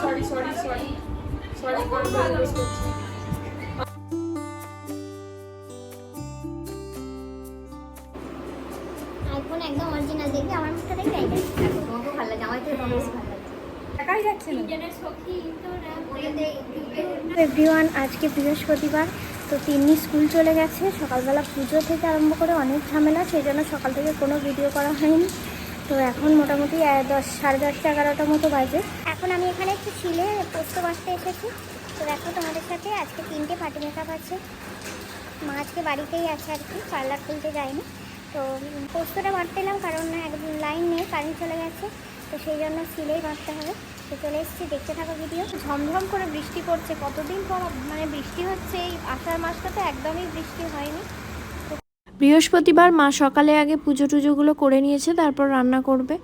Sorry sorry sorry sorry করে request করছি iPhone একদম অরিজিনাল দেখবে আমার মুখটা দেখবে? এইটা দেখো, ভালো লাগে আমার থেকে তোমার বেশি ভালো লাগে। একাই যাচ্ছে এভরিওয়ান আজকে বৃহস্পতিবার তো তিন্নি স্কুল চলে গেছে। সকালবেলা পুজো থেকে আরম্ভ করে অনেক ঝামেলা সেই জন্য সকাল থেকে কোনো ভিডিও করা হয়নি। তো এখন মোটামুটি দশ সাড়ে দশটা এগারোটার মতো বাজে। এখন আমি এখানে একটু ছিলে পোস্ত বাসতে এসেছি। তো দেখো তোমাদের সাথে আজকে তিনটে পার্টি মেকআপ আছে। মা আজকে বাড়িতেই আছে আর কি পার্লার খুলতে যায়নি। তো পোস্তটা বাড়তে এলাম কারণ একদম লাইন নেই কারেন্ট চলে গেছে। তো সেই জন্য সিলেই বাঁধতে হবে। তো চলে এসেছি দেখতে থাকো ভিডিও। ঝমঝম করে বৃষ্টি পড়ছে। কতদিন পর মানে বৃষ্টি হচ্ছে এই আষাঢ় মাসটাতে একদমই বৃষ্টি হয়নি। বৃহস্পতিবার মা সকালে আগে পুজো টুজোগুলো করে নিয়েছে তারপর রান্না করবে।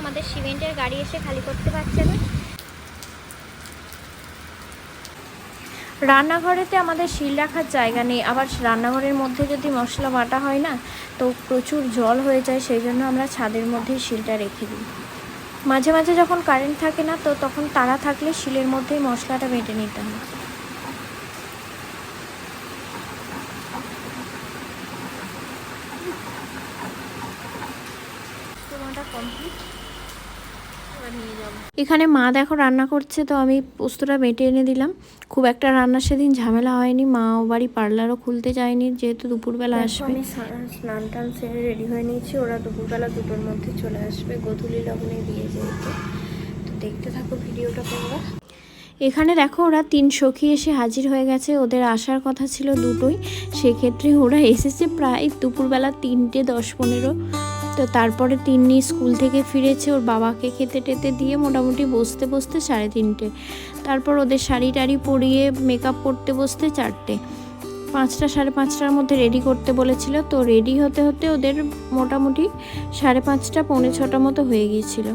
আমাদের সিমেন্টের গাড়ি এসে খালি করতে পারছে না। রান্নাঘরেতে আমাদের শিল রাখার জায়গা নেই। আবার রান্নাঘরের মধ্যে যদি মশলা বাটা হয় না, তো প্রচুর জল হয়ে যায়, সেই জন্য আমরা ছাদের মধ্যেই শিলটা রেখে দিই। মাঝে মাঝে যখন কারেন্ট থাকে না, তো তখন তারা থাকলে শিলের মধ্যেই মশলাটা বেটে নিতে হয় তোমারটা কমপ্লিট এবার নিয়ে যাব এখানে মা দেখো রান্না করছে তো আমি পোস্তটা বেটে এনে দিলাম। খুব একটা রান্না সেদিন ঝামেলা হয়নি মা ও বাড়ি পার্লারও খুলতে যায়নি যেহেতু দুপুরবেলা আসবে। আমি স্নান টান সেরে রেডি হয়ে নিয়েছি ওরা দুপুরবেলা দুটোর মধ্যে চলে আসবে গোধূলি লগ্নে দিয়ে যেহেতু। তো দেখতে থাকো ভিডিওটা তোমরা। এখানে দেখো ওরা তিন সখী এসে হাজির হয়ে গেছে ওদের আসার কথা ছিল দুটোই। সেক্ষেত্রে ওরা এসেছে প্রায় দুপুরবেলা তিনটে দশ পনেরো। তো তারপরে তিন্নি স্কুল থেকে ফিরেছে, ওর বাবাকে খেতে টেতে দিয়ে মোটামুটি বসতে বসতে সাড়ে তিনটে। তারপর ওদের শাড়ি টাড়ি পরিয়ে মেকআপ করতে বসতে চারটে। পাঁচটা, সাড়ে পাঁচটার মধ্যে রেডি করতে বলেছিল। তো রেডি হতে হতে ওদের মোটামুটি সাড়ে পাঁচটা, পৌনে ছটা মতো হয়ে গিয়েছিল।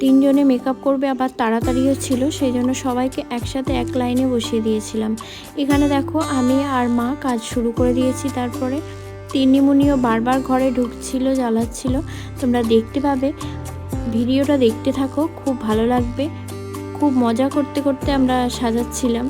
তিনজনে মেকআপ করবে আবার তাড়াতাড়িও ছিল সেই জন্য সবাইকে একসাথে এক লাইনে বসিয়ে দিয়েছিলাম। এখানে দেখো আমি আর মা কাজ শুরু করে দিয়েছি তারপরে। তিন্নিমুনিও বারবার ঘরে ঢুকছিল, জ্বালাচ্ছিল। তোমরা দেখতে পাবে, ভিডিওটা দেখতে থাকো, খুব ভালো লাগবে। খুব মজা করতে করতে আমরা সাজাচ্ছিলাম।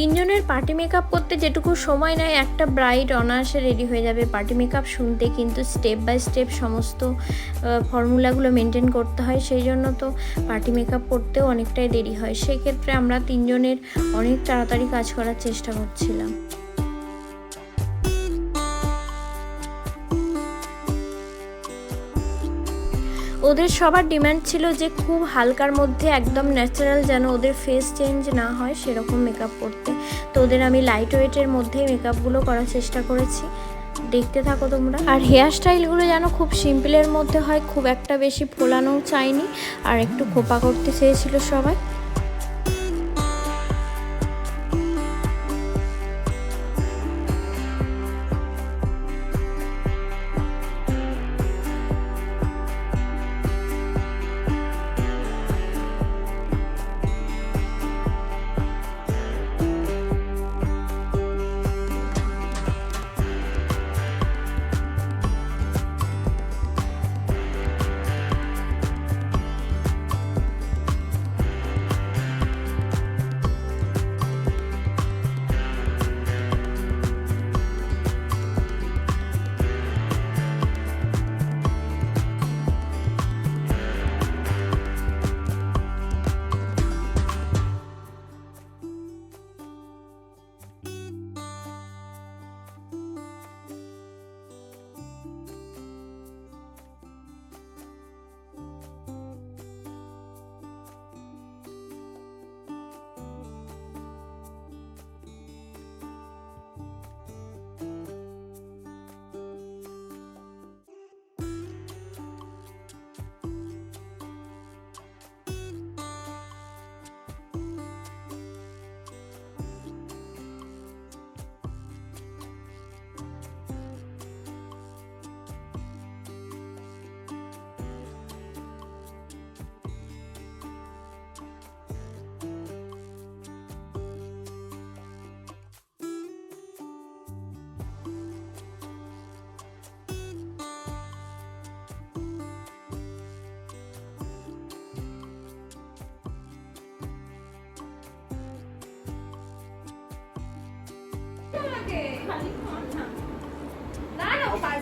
তিনজনের পার্টি মেকআপ করতে যেটুকু সময় নেয়, একটা ব্রাইড অনার্সে রেডি হয়ে যাবে। পার্টি মেকআপ শুনতে কিন্তু স্টেপ বাই স্টেপ সমস্ত ফর্মুলাগুলো মেনটেন করতে হয়। সেই জন্য তো পার্টি মেকআপ করতেও অনেকটাই দেরি হয়। সেক্ষেত্রে আমরা তিনজনের অনেক তাড়াতাড়ি কাজ করার চেষ্টা করছিলাম। ওদের সবার ডিম্যান্ড ছিল যে খুব হালকার মধ্যে একদম ন্যাচারাল যেন ওদের ফেস চেঞ্জ না হয় সেরকম মেকআপ করতে। তো ওদের আমি লাইট ওয়েটের মধ্যেই মেকআপগুলো করার চেষ্টা করেছি। দেখতে থাকো তোমরা। আর হেয়ার স্টাইলগুলো যেন খুব সিম্পলের মধ্যে হয়, খুব একটা বেশি ফোলানোও চাইনি। আর একটু খোপা করতে চেয়েছিল সবাই।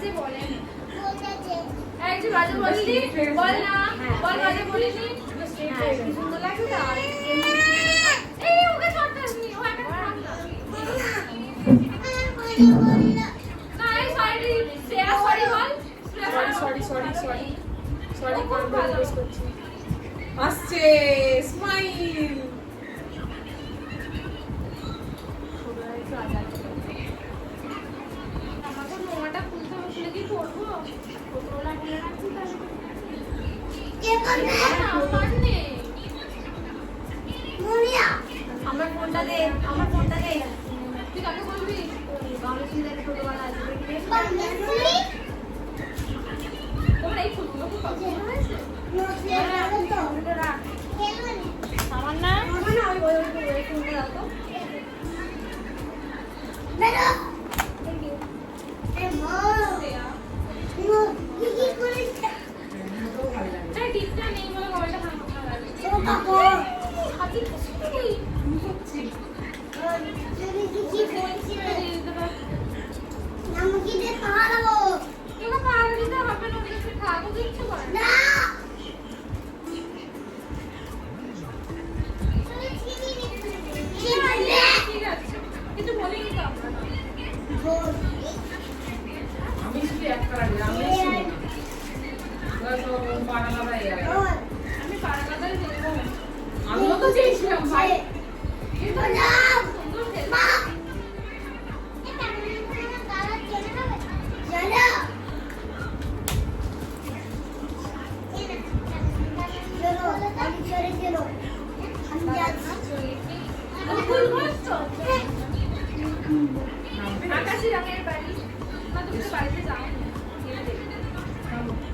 বাজে বলেন। একজন বাজে বললি বল না। বল বাজে বলিনি? সরি সরি সরি সরি আসছে স্মাইল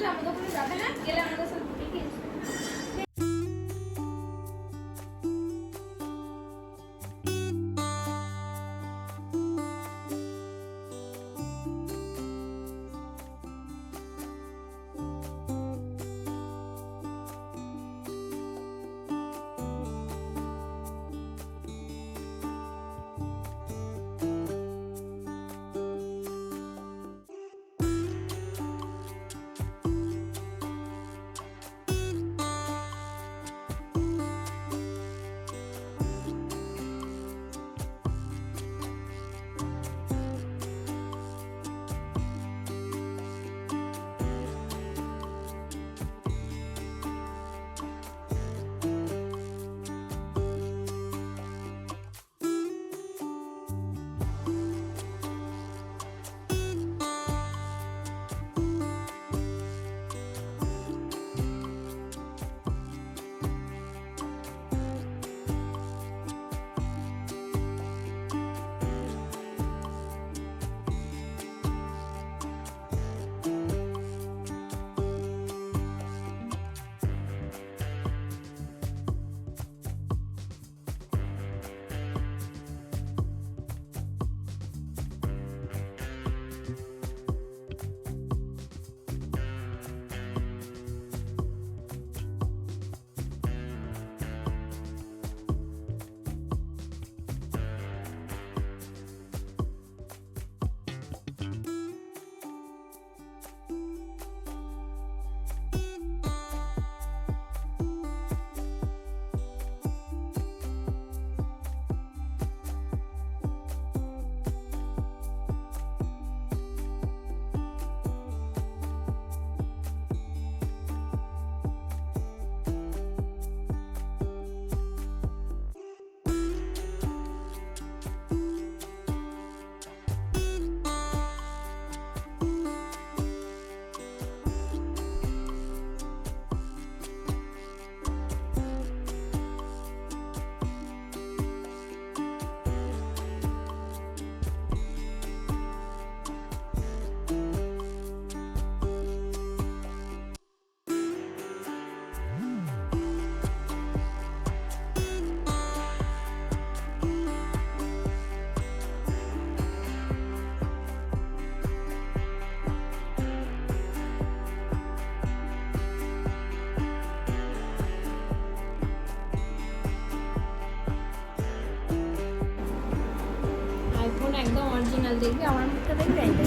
আসলে আমার দোকানে যাবে না গেলে আমার অরিজিনাল দেখবি, আমার মুখটা দেখবি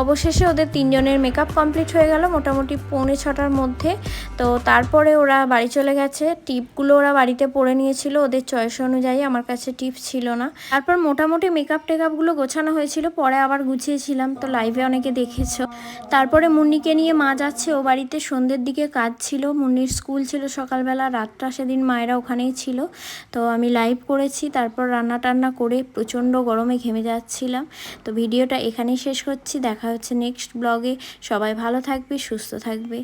অবশেষে ওদের তিনজনের মেকআপ কমপ্লিট হয়ে গেল। মোটামুটি পৌনে ছটার মধ্যে তো তারপরে ওরা বাড়ি চলে গেছে। টিপগুলো ওরা বাড়িতে পরে নিয়েছিল, ওদের চয়েস অনুযায়ী আমার কাছে টিপ ছিল না। তারপর মোটামুটি মেকআপ টেকআপগুলো গোছানো হয়েছিল, পরে আবার গুছিয়েছিলাম। তো লাইভে অনেকে দেখেছ। তারপরে মুন্নিকে নিয়ে মা যাচ্ছে, ও বাড়িতে সন্ধ্যের দিকে কাজ ছিল। মুন্নির স্কুল ছিল সকালবেলা, রাতটা সেদিন মায়েরা ওখানেই ছিল। তো আমি লাইভ করেছি, তারপর রান্না টান্না করে প্রচণ্ড গরমে ঘেমে যাচ্ছিলাম। তো ভিডিওটা এখানেই শেষ করছি, দেখা হচ্ছে নেক্সট ব্লগে সবাই ভালো থাকবে, সুস্থ থাকবে।